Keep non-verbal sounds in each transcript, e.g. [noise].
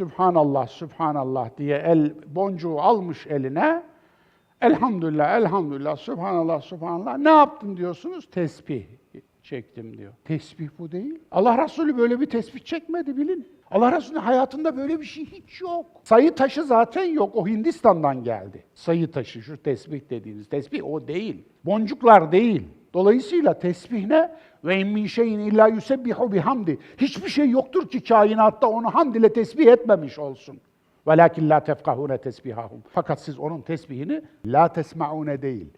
Sübhanallah, Sübhanallah diye el boncuğu almış eline. Elhamdülillah, elhamdülillah, Sübhanallah, Sübhanallah. Ne yaptın diyorsunuz? Tesbih çektim diyor. Tesbih bu değil. Allah Resulü böyle bir tesbih çekmedi bilin. Allah Resulü'nün hayatında böyle bir şey hiç yok. Sayı taşı zaten yok. O Hindistan'dan geldi. Sayı taşı, şu tesbih dediğiniz. Tesbih o değil. Boncuklar değil. Dolayısıyla tesbih ne? Ve in min şeyin illa yusebbihu bihamdi. Hiçbir şey yoktur ki kainatta onu hamd ile tesbih etmemiş olsun. Velakin la tefkahune tesbihahum. Fakat siz onun tesbihini la tesmaune değil.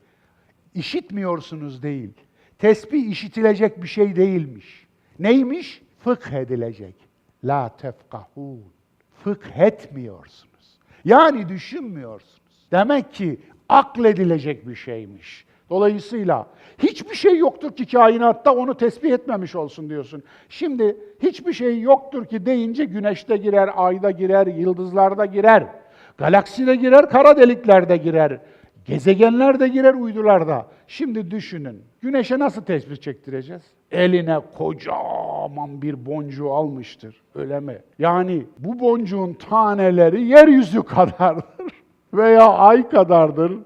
İşitmiyorsunuz değil. Tesbih işitilecek bir şey değilmiş. Neymiş? Fıkh edilecek. La tefkahun. Fıkh etmiyorsunuz. Yani düşünmüyorsunuz. Demek ki akledilecek bir şeymiş. Dolayısıyla hiçbir şey yoktur ki kainatta onu tesbih etmemiş olsun diyorsun. Şimdi hiçbir şey yoktur ki deyince güneşte girer, ayda girer, yıldızlarda girer, galakside girer, kara deliklerde girer, gezegenlerde girer, uydularda. Şimdi düşünün, güneşe nasıl tesbih çektireceğiz? Eline kocaman bir boncuğu almıştır, öyle mi? Yani bu boncuğun taneleri yeryüzü kadardır [laughs] veya ay kadardır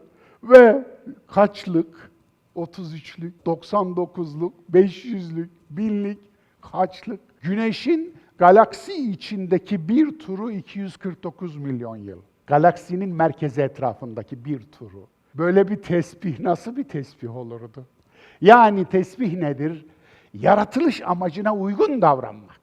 ve kaçlık, 33'lük, 99'luk, 500'lük, binlik, kaçlık. Güneşin galaksi içindeki bir turu 249 milyon yıl. Galaksinin merkezi etrafındaki bir turu. Böyle bir tesbih nasıl bir tesbih olurdu? Yani tesbih nedir? Yaratılış amacına uygun davranmak.